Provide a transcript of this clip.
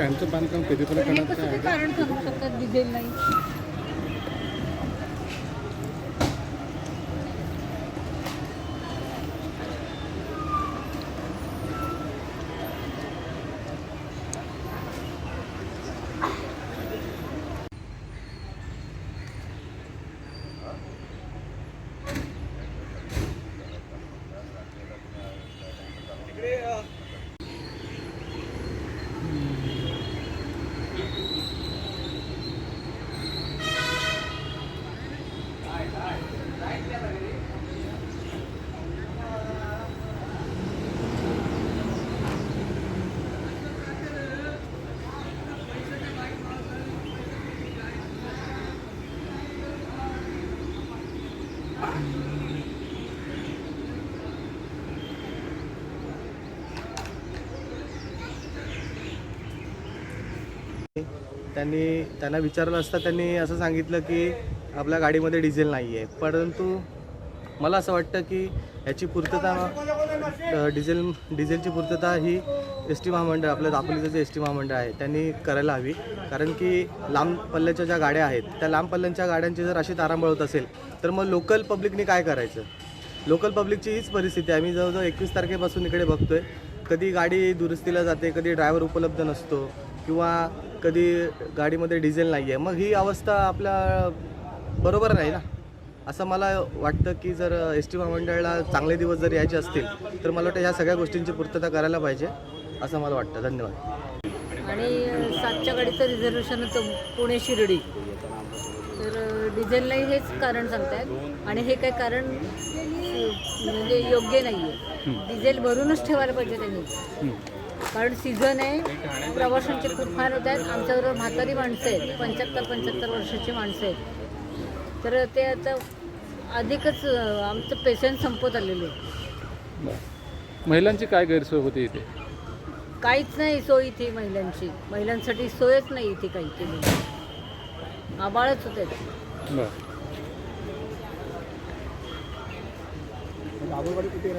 स्टँडचं बांधकाम कधीपर्यंत कसं काय आहे? कारण सांगू शकतात डिझेल नाही? त्यांनी त्यांना विचारलं असता त्यांनी असं सांगितलं की आपल्या गाडीमध्ये डिझेल नाही आहे. परंतु मला असं वाटतं की ह्याची पूर्तता डिझेल डिझेलची पूर्तता ही एस टी महामंडळ आपलं दापोलीचं जे एस टी महामंडळ आहे त्यांनी करायला हवी. कारण की लांब पल्ल्याच्या ज्या गाड्या आहेत त्या लांब पल्ल्यांच्या गाड्यांची जर अशी तारांबळ होत असेल तर मग लोकल पब्लिकने काय करायचं? लोकल पब्लिकची हीच परिस्थिती आहे. मी जवळजवळ एकवीस तारखेपासून इकडे बघतो आहे कधी गाडी दुरुस्तीला जाते कधी ड्रायव्हर उपलब्ध नसतो किंवा कधी गाडीमध्ये डिझेल नाही आहे मग ही अवस्था आपल्या बरोबर नाही ना? असं मला वाटतं की जर एस टी महामंडळाला चांगले दिवस जर यायचे असतील तर मला वाटतं ह्या सगळ्या गोष्टींची पूर्तता करायला पाहिजे असं मला वाटतं. धन्यवाद. आणि सातच्या गाडीचं रिझर्वेशन होतं पुणे शिर्डी. तर डिझेल नाही हेच कारण सांगतायत. आणि हे काही कारण म्हणजे योग्य नाही आहे डिझेल भरूनच ठेवायला पाहिजे त्यांनी. कारण सीझन आहे प्रवाशांचे खूप फार होत आहेत. आमच्याबरोबर म्हातारी माणसं आहेत पंच्याहत्तर पंच्याहत्तर वर्षाची माणसं आहेत. तर ते आता अधिकच आमचं पेशंट संपत आलेलं. महिलांची काय गैरसोय होती इथे? काहीच नाही सोय इथे महिलांची. महिलांसाठी सोयच नाही इथे काही केली आबाळच होते. बरं. कुठे